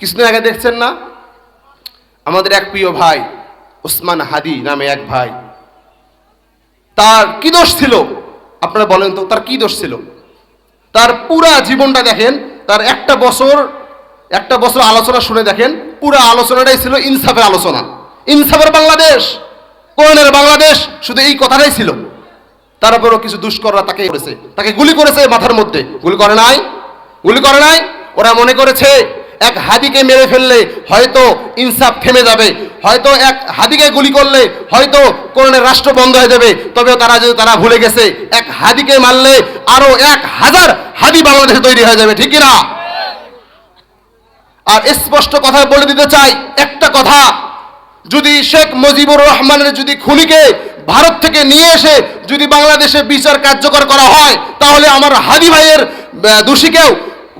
কিছুদিন আগে দেখছেন না? আমাদের এক প্রিয় ভাই, ওসমান হাদি নামে এক ভাই। তার কি দোষ ছিল? আপনারা বলেন তো, তার কি দোষ ছিল? তার পুরা জীবনটা দেখেন, তার একটা বছর একটা বছর আলোচনা শুনে দেখেন, পুরা আলোচনাটাই ছিল ইনসাফের আলোচনা। ইনসাফের বাংলাদেশ, কোরআনের বাংলাদেশ, শুধু এই কথাটাই ছিল। তারপরও কিছু দুষ্কররা তাকে করেছে, তাকে গুলি করেছে মাথার মধ্যে। গুলি করে নাই? গুলি করে নাই? ওরা মনে করেছে এক হাদিকে মেরে ফেললে হয়তো ইনসাফ থেমে যাবে, হয়তো এক হাদিকে গুলি করলে হয়তো কোরআনের রাষ্ট্র বন্ধ হয়ে যাবে তবে তারা যদি তারা ভুলে গেছে, এক হাদিকে মারলে আরও এক হাজার হাদি বাংলাদেশে তৈরি হয়ে যাবে, ঠিক না আর স্পষ্ট কথা বলে দিতে চাই, একটা কথা, যদি শেখ মুজিবুর রহমানের যদি খুনিকে ভারত থেকে নিয়ে এসে যদি বাংলাদেশে বিচার কার্যকর করা হয়, তাহলে আমার হাদি ভাইয়ের দোষীকেও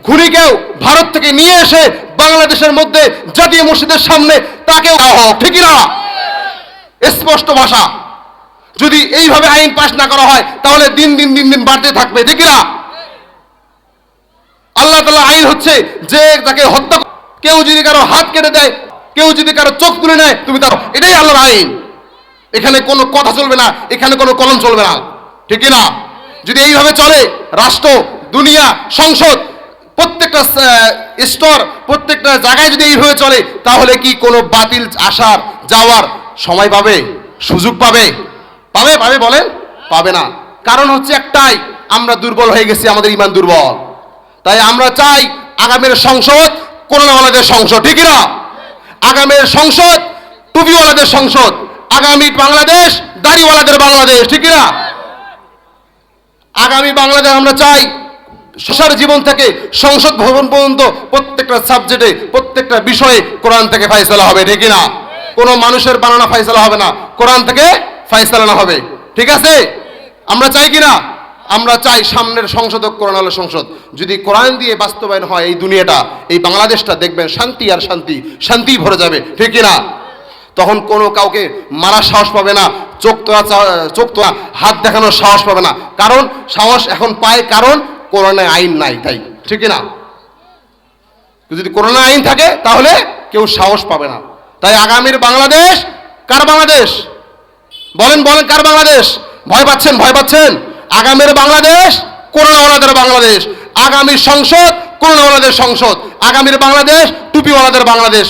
খুনিকেও ভারত থেকে নিয়ে এসে বাংলাদেশের মধ্যে জাতীয় মসজিদের সামনে তাকেও দেওয়া হোক। ঠিক না? স্পষ্ট ভাষা। যদি এইভাবে আইন পাশ না করা হয়, তাহলে দিন দিন দিন দিন বাড়তে থাকবে। ঠিক না? আল্লাহ তালা আইন হচ্ছে যে তাকে হত্যা কেউ যদি কারও হাত কেটে দেয়, কেউ যদি কারও চোখ তুলে নেয়, তুমি তার এটাই আল্লাহর আইন। এখানে কোনো কথা চলবে না, এখানে কোনো কলম চলবে না। ঠিক না? যদি এইভাবে চলে, রাষ্ট্র, দুনিয়া, সংসদ প্রত্যেকটা স্তর প্রত্যেকটা জায়গায় যদি এইভাবে চলে, তাহলে কি কোনো বাতিল আসার, যাওয়ার সময় পাবে, সুযোগ পাবে? পাবে পাবে বলেন? পাবে না। কারণ হচ্ছে একটাই, আমরা দুর্বল হয়ে গেছি, আমাদের ইমান দুর্বল। তাই আমরা চাই আগামীর সংসদ করোনাওয়ালাদের সংসদ, ঠিক না আগামীর সংসদ টুপিওয়ালাদের সংসদ, আগামী বাংলাদেশ দাড়িওয়ালাদের বাংলাদেশ, ঠিক না আগামী বাংলাদেশ আমরা চাই সংসার জীবন থেকে সংসদ ভবন পর্যন্ত প্রত্যেকটা সাবজেক্টে, প্রত্যেকটা বিষয়ে কোরআন থেকে ফাইসলা হবে, ঠিক না কোনো মানুষের বানানো ফাইসলা হবে না। কোরআন থেকে ফাইসলা হবে। ঠিক আছে? আমরা চাই কি না আমরা চাই সামনের সংসদ হোক, কোরআন আলো সংসদ। যদি কোরআন দিয়ে বাস্তবায়ন হয় এই দুনিয়াটা, এই বাংলাদেশটা, দেখবেন শান্তি আর শান্তি শান্তি ভরে যাবে। ঠিক না তখন কোনো কাউকে মারার সাহস পাবে না, চোখ তোলা চোখ তোলা, হাত দেখানোর সাহস পাবে না। কারণ সাহস এখন পায় কারণ কোরআনে আইন নাই, তাই। ঠিক না যদি করোনা আইন থাকে, তাহলে কেউ সাহস পাবে না। তাই আগামীর বাংলাদেশ, কার বাংলাদেশ? বলেন বলেন, কার বাংলাদেশ? ভয় পাচ্ছেন ভয় পাচ্ছেন? আগামীর বাংলাদেশ করোনাওয়ালাদের বাংলাদেশ। আগামী সংসদ করোনাওয়ালাদের সংসদ। আগামীর বাংলাদেশ, টুপিওয়ালাদের বাংলাদেশ।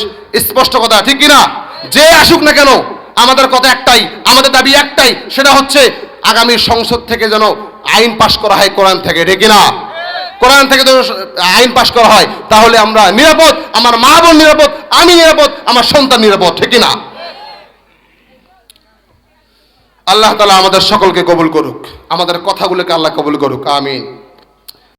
স্পষ্ট কথা, ঠিক কিনা? যে আসুক না কেন, আমাদের কথা একটাই, আমাদের দাবি একটাই, সেটা হচ্ছে আগামী সংসদ থেকে যেন আইন পাশ করা হয় কোরআন থেকে, ঠিক কিনা? কোরআন থেকে যদি আইন পাশ করা হয়, তাহলে আমরা নিরাপদ, আমার মা বোন নিরাপদ, আমি নিরাপদ, আমার সন্তান নিরাপদ, ঠিক না আল্লাহ তালা আমাদের সকলকে কবুল করুক, আমাদের কথাগুলোকে আল্লাহ কবুল করুক, আমিন।